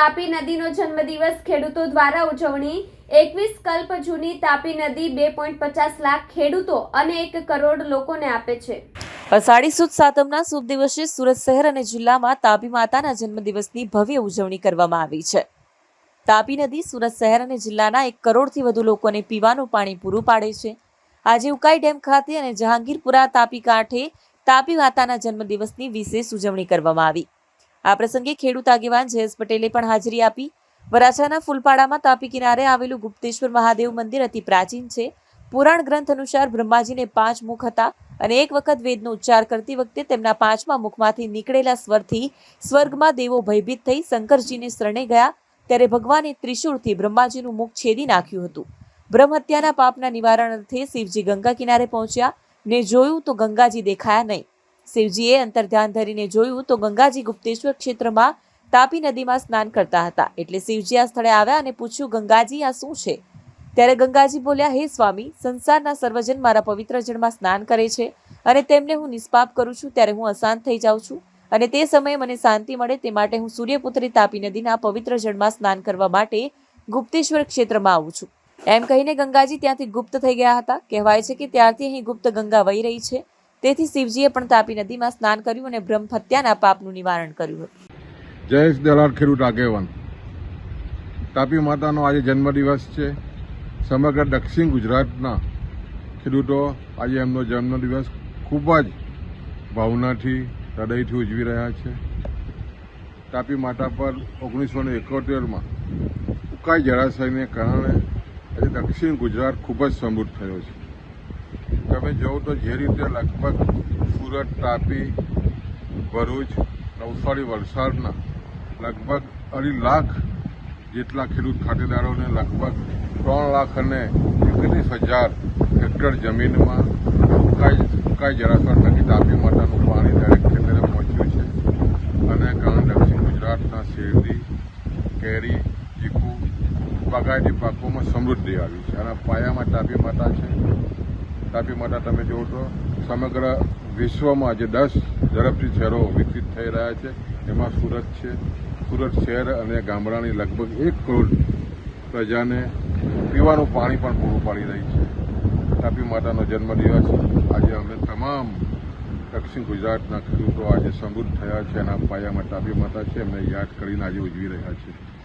તાપી નદીનો જન્મદિવસ ખેડૂતો દ્વારા ઉજવણી. એકવીસ કલ્પ જૂની તાપી નદી બે પોઈન્ટ પચાસ લાખ ખેડૂતો અને એક કરોડ લોકોને આપે છે. અષાઢી સુદ સાતમના શુભ દિવસે સુરત શહેર અને જિલ્લામાં તાપી માતાના જન્મદિવસની ભવ્ય ઉજવણી કરવામાં આવી છે. તાપી નદી સુરત શહેર અને જિલ્લાના એક કરોડથી વધુ લોકોને પીવાનું પાણી પૂરું પાડે છે. આજે ઉકાઈ ડેમ ખાતે અને જહાંગીરપુરા તાપી કાંઠે તાપી માતાના જન્મદિવસની વિશેષ ઉજવણી કરવામાં આવી. આ પ્રસંગે ખેડૂત આગેવાન જયેશ પટેલે પણ હાજરી આપી. વરાછાના ફૂલપાડામાં તાપી કિનારે આવેલું ગુપ્તેશ્વર મહાદેવ મંદિર અતિ પ્રાચીન છે. પુરાણ ગ્રંથ અનુસાર બ્રહ્માજીને પાંચ મુખ હતા અને એક વખત વેદનો ઉચ્ચાર કરતી વખતે તેમના પાંચમા મુખમાંથી નીકળેલા સ્વરથી સ્વર્ગમાં દેવો ભયભીત થઈ શંકરજીને શરણે ગયા, ત્યારે ભગવાને ત્રિશુળથી બ્રહ્માજીનું મુખ છેદી નાખ્યું હતું. બ્રહ્મ હત્યાના પાપના નિવારણ અર્થે શિવજી ગંગા કિનારે પહોંચ્યા ને જોયું તો ગંગાજી દેખાયા નહીં. શિવજીએ અંતર ધ્યાન ધરીને જોયું તો ગંગાજી ગુપ્તેશ્વર ક્ષેત્રમાં તાપી નદીમાં સ્નાન કરતા હતા. એટલે શિવજી આ સ્થળે આવ્યા અને પૂછ્યું, ગંગાજી, આ શું છે? ત્યારે ગંગાજી બોલ્યા, હે સ્વામી, સંસારના સર્વજન મારા પવિત્ર જળમાં સ્નાન કરે છે અને તેમને હું નિષ્પાપ કરું છું. ત્યારે હું અશાંત થઈ જાઉં છું અને તે સમયે મને શાંતિ મળે. તે માટે હું સૂર્યપુત્રી તાપી નદીના પવિત્ર જળમાં સ્નાન કરવા માટે ગુપ્તેશ્વર ક્ષેત્રમાં આવું છું. એમ કહીને ગંગાજી ત્યાંથી ગુપ્ત થઈ ગયા હતા. કહેવાય છે કે ત્યારથી અહીં ગુપ્ત ગંગા વહી રહી છે. તેથી શિવજીએ પણ તાપી નદીમાં સ્નાન કર્યું અને બ્રહ્મ હત્યાના પાપનું નિવારણ કર્યું હતું. જયેશ દલાલ ખેડૂત આગેવાન. તાપી માતાનો આજે જન્મદિવસ છે. સમગ્ર દક્ષિણ ગુજરાતના ખેડૂતો આજે એમનો જન્મદિવસ ખૂબ જ ભાવનાથી, હૃદયથી ઉજવી રહ્યા છે. તાપી માતા પર ઓગણીસો ને એકોતેરમાં ઉકાઈ જળાશયને કારણે આજે દક્ષિણ ગુજરાત ખૂબ જ સમૃદ્ધ થયો છે. તમે જોવો તો જે રીતે લગભગ સુરત, તાપી, ભરૂચ, નવસારી, વલસાડના લગભગ અઢી લાખ જેટલા ખેડૂત ખાતેદારોને લગભગ ત્રણ લાખ અને એકત્રીસ હજાર હેક્ટર જમીનમાં સુકાઈ સુકાઈ જળાશય થકી તાપી માતાનું પાણી દરેક ખેતરે પહોંચ્યું છે. અને કારણે દક્ષિણ ગુજરાતના શેરડી, કેરી, ચીકુ બાગાયતી પાકોમાં સમૃદ્ધિ આવી છે. અને પાયામાં તાપી માતા છે. તાપી માતા તમે જુઓ તો સમગ્ર વિશ્વમાં જે દસ ઝડપથી શહેરો વિકસિત થઈ રહ્યા છે. એમાં સુરત છે. સુરત શહેર અને ગામડાની લગભગ એક કરોડ પ્રજાને પીવાનું પાણી પણ પૂરું પાડી રહી છે. તાપી માતાનો જન્મદિવસ. આજે અમે તમામ દક્ષિણ ગુજરાતના ખેડૂતો આજે સમૃદ્ધ થયા છે એના પાયામાં તાપી માતા છે. એમને યાદ કરીને આજે ઉજવી રહ્યા છે.